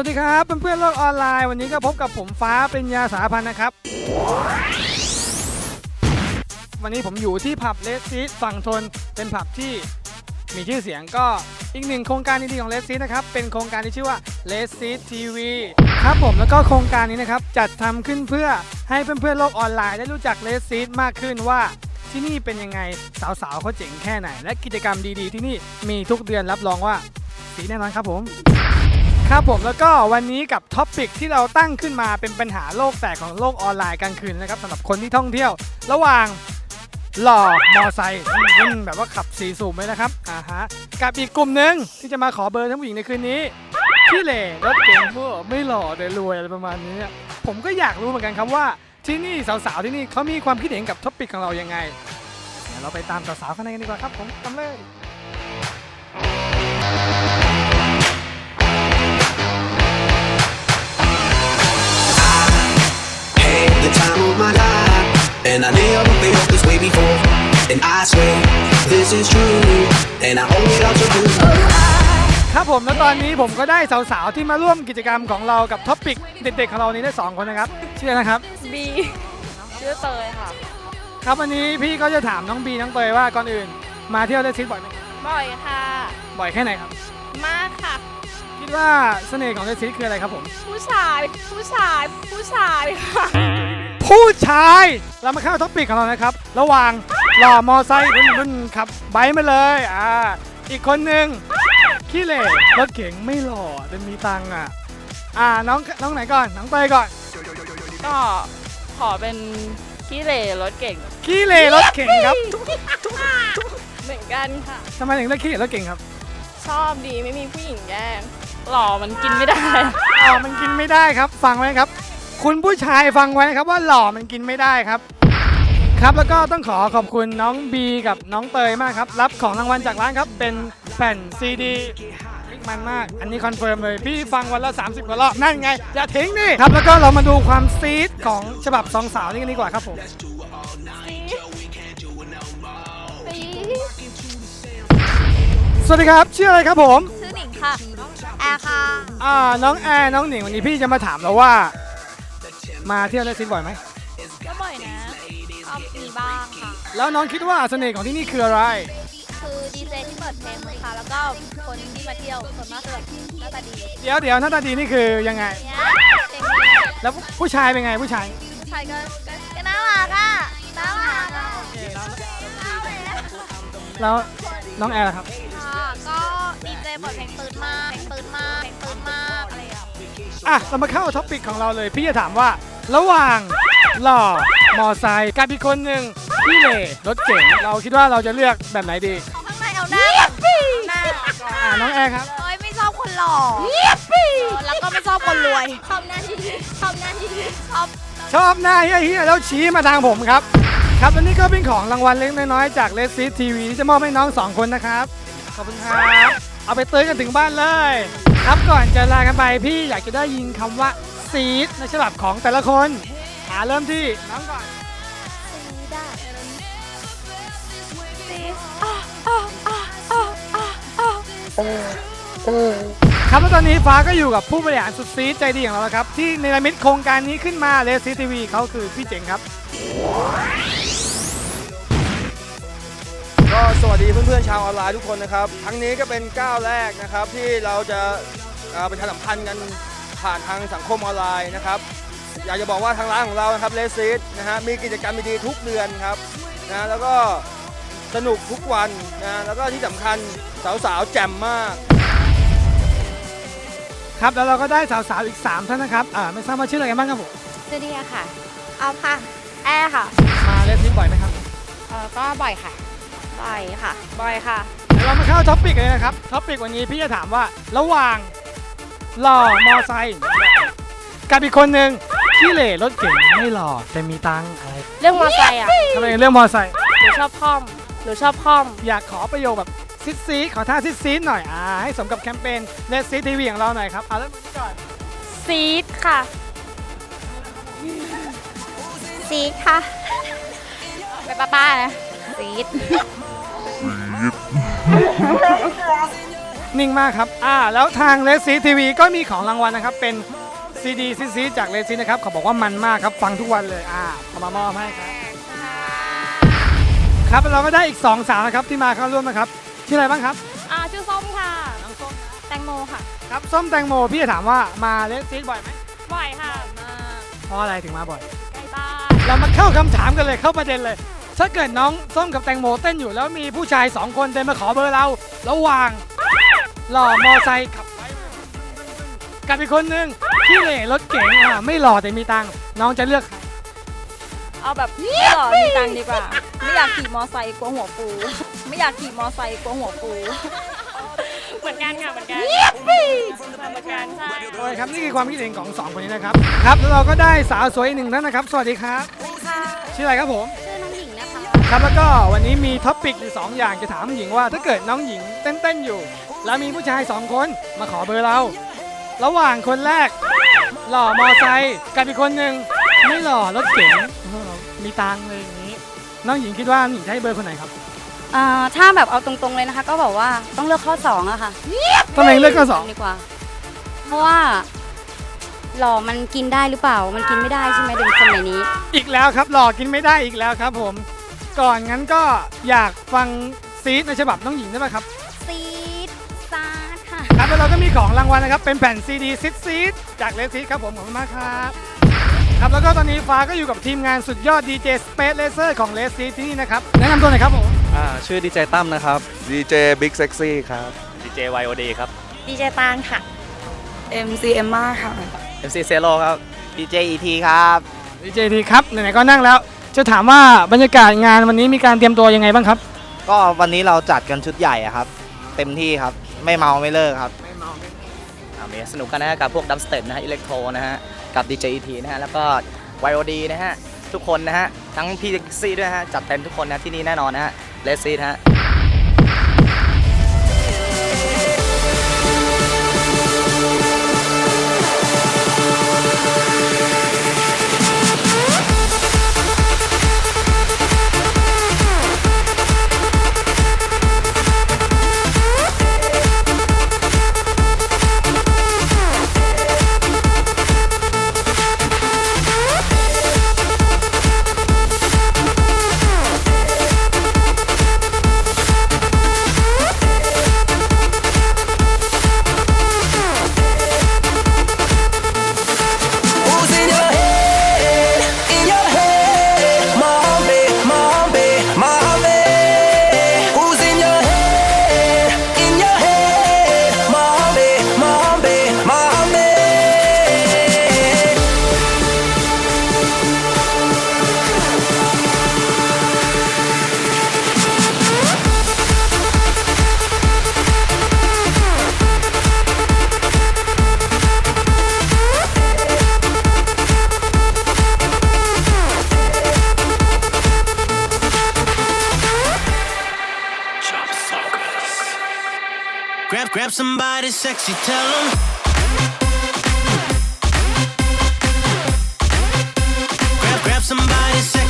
วัสดีครับเพื่อนๆโลกออนไลน์ วันนี้ก็พบกับผมฟ้าเป็นยาสาพันธ์นะครับ วันนี้ผมอยู่ที่ผับเลสซีฝั่งทนเป็นผับที่มีชื่อเสียงก็อีกหนึ่งโครงการดีๆของเลสซีนะครับ เป็นโครงการที่ชื่อว่าเลสซีทีวีครับผมแล้วก็โครงการนี้นะครับ จัดทำขึ้นเพื่อให้เพื่อนๆโลกออนไลน์ได้รู้จักเลสซีมากขึ้นว่าที่นี่เป็นยังไงสาวๆเขาเจ๋งแค่ไหน และกิจกรรมดีๆ ที่นี่มีทุกเดือนรับรองว่าสีแน่นอนครับผม ครับผมแล้วก็วันนี้กับท็อปิกที่เราตั้งขึ้นมาเป็นปัญหาโลกแตกของโลกออนไลน์กลางคืนนะครับสำหรับคนที่ท่องเที่ยว ระหว่างหล่อมอไซค์วิ่งแบบว่าขับสีสูบไหมนะครับอ่าฮะกับอีกกลุ่มหนึ่งที่จะมาขอเบอร์ทั้งผู้หญิงในคืนนี้พี่เหล่รถเก๋งพวกไม่หล่อแต่รวยอะไรประมาณนี้เนี่ยผมก็อยากรู้เหมือนกันครับว่าที่นี่สาวๆที่นี่เขามีความคิดเห็นกับท็อปิกของเรายังไงเดี๋ยวเราไปตามสาวๆข้างในกันดีกว่าครับผมตามเลย and I never felt this way before. And I swear this is true, and I owe it all to you. ครับผมแล้วตอนนี้ผมก็ได้สาวๆ ที่มาร่วมกิจกรรมของเรากับท็อปิกเด็ดๆของเรานี้ได้สองคนนะครับชื่ออะไรนะครับ บีชื่อเตยค่ะ ครับวันนี้พี่ก็จะถามน้องบีน้องเตยว่าก่อนอื่น มาเที่ยวได้ซิดบ่อยไหมบ่อยค่ะ บ่อยแค่ไหนครับ มากค่ะ คิดว่าเสน่ห์ของเดซิดคืออะไรครับผม ผู้ชาย ผู้ชาย ผู้ชายค่ะ ผู้ชาย เรามาเข้าท็อปิกของเรานะครับ ระหว่างหล่อมอไซค์รุ่นรุ่นขับไบค์มาเลยอ่าอีกคนหนึ่งขี้เหร่รถเก๋งไม่หล่อแต่มีตังค์อะอ่าน้องน้องไหนก่อนน้องเตยก่อน ก็ขอเป็นขี้เหร่รถเก่งขี้เหร่รถเก๋งครับเหมือนกันค่ะ ทำไมถึงเลือกขี้เหร่รถเก๋งครับชอบดีไม่มีผู้หญิงแย่งหล่อมันกินไม่ได้หล่อมันกินไม่ได้ครับ ฟังไว้ครับ คุณผู้ชายฟังไว้ครับว่าหล่อมันกินไม่ได้ครับ ครับแล้วก็ต้องขอขอบคุณน้องบีกับน้องเตยมากครับ รับของรางวัลจากร้านครับเป็นแผ่นซีดีมันมาก อันนี้คอนเฟิร์มเลย พี่ฟังวันละ 30กว่ารอบนั่นไง อย่าทิ้งนี่ครับแล้วก็เรามาดูความซีดของฉบับสองสาวนี่กันดีกว่าครับผมสวัสดีครับชื่ออะไรครับผม ชื่อหนิงค่ะ แอร์ค่ะ อ่าน้องแอร์น้องหนิงวันนี้พี่จะมาถามเราว่า มาเที่ยวได้ซิดบ่อยไหมก็บ่อยนะชอบมีบ้างค่ะ แล้วน้องคิดว่าเสน่ห์ของที่นี่คืออะไร คือดีเจที่เปิดเพลงค่ะ แล้วก็คนที่มาเที่ยวส่วนมากจะแบบหน้าตาดีเดี๋ยวเดี๋ยวหน้าตาดีนี่คือยังไง เนี่ยเพลงนี้แล้วผู้ชายเป็นไงผู้ชายผู้ชายก็ก็ก็น่ารักอะน่ารักอะแล้วน้องแอร์ล่ะครับ ค่ะก็ดีเจเปิดเพลงปืนมากเพลงปืนมากเพลงปืนมากอะไรอย่างเงี้ยอะเรามาเข้าท็อปิกของเราเลย พี่จะถามว่า ระหว่างหล่อมอไซค์กับอีกคนหนึ่งพี่เหล่รถเก๋งเราคิดว่าเราจะเลือกแบบไหนดีเอาข้างในเอาหน้าก่อนหน้าอ่าน้องแอร์ครับ เอ้ยไม่ชอบคนหล่อเออแล้วก็ไม่ชอบคนรวยชอบหน้าที่ดีชอบหน้าที่ดีชอบชอบหน้าเฮี้ยๆแล้วชี้มาทางผมครับ ครับและนี่ก็เป็นของรางวัลเล็กน้อยๆจากเลสซีทีวีที่จะมอบให้น้องสองคนนะครับ ขอบคุณครับ เอาไปเตื้อกันถึงบ้านเลย ครับก่อนจะลากันไปพี่อยากจะได้ยินคำว่า ซีดในฉบับของแต่ละคนหาเริ่มที่น้องก่อนซีได้ครับแล้วตอนนี้ฟ้าก็อยู่กับผู้บริหารสุดซีดใจดีของเราแล้วครับ ที่เนรมิตโครงการนี้ขึ้นมาเลสซีทีวีเขาคือพี่เจ๋งครับ ก็สวัสดีเพื่อนๆชาวออนไลน์ทุกคนนะครับ ครั้งนี้ก็เป็นก้าวแรกนะครับที่เราจะประชาสัมพันธ์กัน ผ่านทางสังคมออนไลน์นะครับอยากจะบอกว่าทางร้านของเรานะครับเลซิสนะฮะมีกิจกรรมดีๆทุกเดือนครับนะแล้วก็สนุกทุกวันนะแล้วก็ที่สำคัญสาวๆแจ่มมาก ครับแล้วเราก็ได้สาวๆอีก 3 ท่านนะครับอ่าไม่ทราบว่าชื่ออะไรกันบ้างครับผมชื่อเดียค่ะเอาค่ะ แอร์ค่ะมาเลสซีบ่อยไหมครับเออก็บ่อยค่ะ บ่อยค่ะ บ่อยค่ะ เดี๋ยวเรามาเข้าท็อปิกเลยนะครับท็อปิกวันนี้พี่จะถามว่าระหว่าง หล่อมอไซค์กับอีกคนหนึ่งที่เหล่รถเก๋งไม่หล่อแต่มีตังค์อะไรเรื่องมอไซค์อะทำไมเรื่องมอไซค์หนูชอบคอมหนูชอบคอม อยากขอประโยคแบบซิดซีดขอท่าซิดซีดหน่อยอ่าให้สมกับแคมเปญเลสซีทีวีของเราหน่อยครับเอาเริ่มที่ก่อนซีดค่ะ ซีดค่ะ ไปป้าป้าๆนะซีด นิ่งมากครับอ่าแล้วทางเลสซีทีวีก็มีของรางวัลนะครับ เป็นซีดีซีซีจากเลสซีนะครับเขาบอกว่ามันมากครับ ฟังทุกวันเลยอ่าเอามามอบให้ครับครับเราก็ได้อีก2สาวนะครับที่มาเข้าร่วมนะครับชื่ออะไรบ้างครับอ่าชื่อส้มค่ะน้องส้มแตงโมค่ะ ครับส้มแตงโมพี่จะถามว่ามาเลสซีบ่อยไหมบ่อยค่ะมาเพราะอะไรถึงมาบ่อยใกล้บ้านเรามาเข้าคำถามกันเลยเข้าประเด็นเลย ถ้าเกิดน้องส้มกับแตงโมเต้นอยู่แล้วมีผู้ชายสองคนเดินมาขอเบอร์เรา ระหว่าง หล่อมอไซค์ขับไว้กับอีกคนนึงขี้เหร่รถเก๋งอะไม่หล่อแต่มีตังค์น้องจะเลือกใครเอาแบบไม่หล่อมีตังค์ดีกว่า ไม่อยากขี่มอไซค์กลัวหัวปูไม่อยากขี่มอไซค์กลัวหัวปูเหมือนกันค่ะเหมือนกันเหมือนกันใช่โอเคครับนี่คือความคิดเห็นของสองคนนี้นะครับครับแล้วเราก็ได้สาวสวยอีกหนึ่งท่านนะครับ สวัสดีครับชื่ออะไรครับผมชื่อน้องหญิงนะคะ ครับแล้วก็วันนี้มีท็อปิกอยู่สองอย่างจะถามหญิงว่า ถ้าเกิดน้องหญิงเต้นๆอยู่ แล้วมีผู้ชายสองคนมาขอเบอร์เรา ระหว่างคนแรก หล่อมอไซค์กับอีกคนหนึ่งไม่หล่อรถเก๋งเออมีตังค์เลยอย่างนี้ น้องหญิงคิดว่าหญิงจะให้เบอร์คนไหนครับอ่าถ้าแบบเอาตรงๆเลยนะคะ ก็บอกว่าต้องเลือกข้อ2อะค่ะทำไมเลือกข้อสองดีกว่า เพราะว่าหล่อมันกินได้หรือเปล่า มันกินไม่ได้ใช่ไหมเด็กสมัยนี้ อีกแล้วครับหล่อกินไม่ได้อีกแล้วครับ ผม ก่อนงั้นก็อยากฟังซีดในฉบับน้องหญิงได้ไหมครับซีดซาด ค่ะครับแล้วเราก็มีของรางวัลนะครับ เป็นแผ่นซีดีซิดซีดจากเลสซีดครับผมขอบคุณมากครับครับแล้วก็ตอนนี้ฟ้าก็อยู่กับทีมงานสุดยอดดีเจสเปซเลเซอร์ของเลสซีดที่นี่นะครับแนะนำตัวหน่อยครับผมอ่าชื่อดีเจตั้มนะครับดีเจบิ๊กเซ็กซี่ครับดีเจ YOD ครับดีเจตานค่ะ MCM มาค่ะ MC Zero ครับ DJ ET ครับดีเจทีครับไหนๆก็นั่งแล้ว จะถามว่าบรรยากาศงานวันนี้มีการเตรียมตัวยังไงบ้างครับ ก็วันนี้เราจัดกันชุดใหญ่อะครับ เต็มที่ครับ ไม่เมาไม่เลิกครับไม่เมาไม่เลิกอ่ามีสนุกกันนะฮะกับพวกดัมสเต็ปนะฮะอิเล็กโทรนะฮะกับดีเจอีทีนะฮะแล้วก็ไวดีนะฮะทุกคนนะฮะทั้งพี่ซี่ด้วยนะฮะจัดเต็มทุกคนนะที่นี่แน่นอนนะฮะเลสซีฮะ grab somebody sexy, tell them. Grab, grab somebody sexy.